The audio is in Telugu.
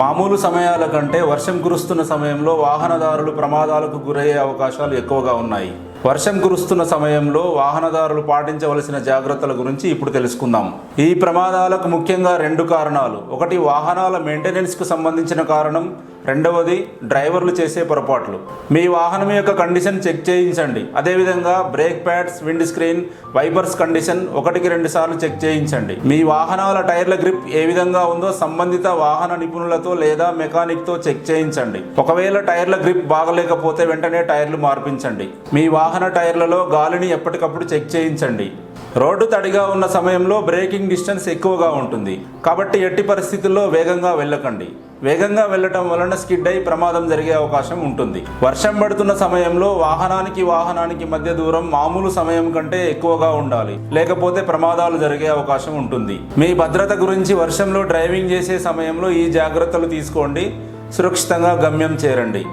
మామూలు సమయాల కంటే వర్షం కురుస్తున్న సమయంలో వాహనదారులు ప్రమాదాలకు గురయ్యే అవకాశాలు ఎక్కువగా ఉన్నాయి. వర్షం కురుస్తున్న సమయంలో వాహనదారులు పాటించవలసిన జాగ్రత్తల గురించి ఇప్పుడు తెలుసుకుందాం. ఈ ప్రమాదాలకు ముఖ్యంగా రెండు కారణాలు. ఒకటి వాహనాల మెయింటెనెన్స్కు సంబంధించిన కారణం. రెండవది డ్రైవర్లు చేసే పొరపాట్లు. మీ వాహనం యొక్క కండిషన్ చెక్ చేయించండి. అదేవిధంగా brake pads windscreen wipers condition ఒకటికి రెండు సార్లు చెక్ చేయించండి. మీ వాహనాల టైర్ల గ్రిప్ ఏ విధంగా ఉందో సంబంధిత వాహన నిపుణులతో లేదా మెకానిక్తో చెక్ చేయించండి. ఒకవేళ టైర్ల గ్రిప్ బాగలేకపోతే వెంటనే టైర్లు మార్పించండి. మీ వాహన వాహన టైర్లలో గాలిని ఎప్పటికప్పుడు చెక్ చేయించండి. రోడ్డు తడిగా ఉన్న సమయంలో బ్రేకింగ్ డిస్టెన్స్ ఎక్కువగా ఉంటుంది. కాబట్టి ఎట్టి పరిస్థితుల్లో వేగంగా వెళ్ళకండి. వేగంగా వెళ్ళటం వలన స్కిడ్ అయి ప్రమాదం జరిగే అవకాశం ఉంటుంది. వర్షం పడుతున్న సమయంలో వాహనానికి వాహనానికి మధ్య దూరం మామూలు సమయం కంటే ఎక్కువగా ఉండాలి. లేకపోతే ప్రమాదాలు జరిగే అవకాశం ఉంటుంది. మీ భద్రత గురించి వర్షంలో డ్రైవింగ్ చేసే సమయంలో ఈ జాగ్రత్తలు తీసుకోండి. సురక్షితంగా గమ్యం చేరండి.